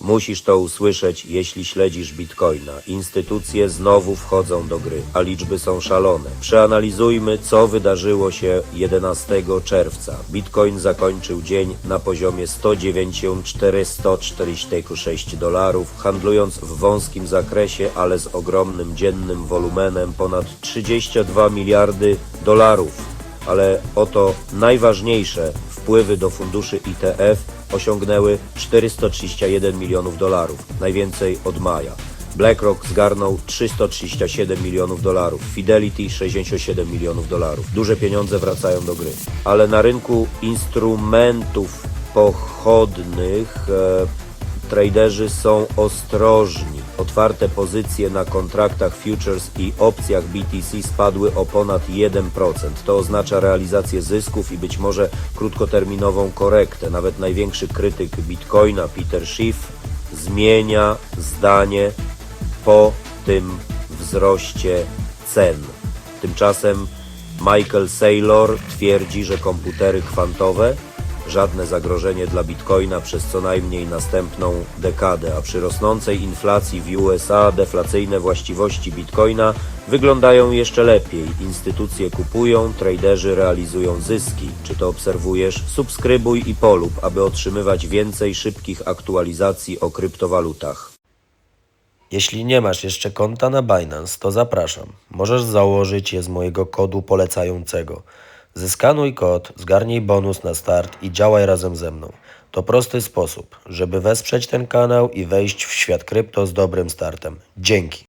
Musisz to usłyszeć, jeśli śledzisz bitcoina. Instytucje znowu wchodzą do gry, a liczby są szalone. Przeanalizujmy, co wydarzyło się 11 czerwca. Bitcoin zakończył dzień na poziomie 109 446 dolarów, handlując w wąskim zakresie, ale z ogromnym dziennym wolumenem ponad 32 miliardy dolarów. Ale oto najważniejsze wpływy do funduszy ITF osiągnęły 431 milionów dolarów, najwięcej od maja. BlackRock zgarnął 337 milionów dolarów, Fidelity 67 milionów dolarów. Duże pieniądze wracają do gry. Ale na rynku instrumentów pochodnych e, traderzy są ostrożni. Otwarte pozycje na kontraktach futures i opcjach BTC spadły o ponad 1%. To oznacza realizację zysków i być może krótkoterminową korektę. Nawet największy krytyk Bitcoina, Peter Schiff, zmienia zdanie po tym wzroście cen. Tymczasem Michael Saylor twierdzi, że komputery kwantowe żadne zagrożenie dla bitcoina przez co najmniej następną dekadę, a przy rosnącej inflacji w USA deflacyjne właściwości bitcoina wyglądają jeszcze lepiej. Instytucje kupują, traderzy realizują zyski. Czy to obserwujesz? Subskrybuj i polub, aby otrzymywać więcej szybkich aktualizacji o kryptowalutach. Jeśli nie masz jeszcze konta na Binance, to zapraszam. Możesz założyć je z mojego kodu polecającego. Zeskanuj kod, zgarnij bonus na start i działaj razem ze mną. To prosty sposób, żeby wesprzeć ten kanał i wejść w świat krypto z dobrym startem. Dzięki.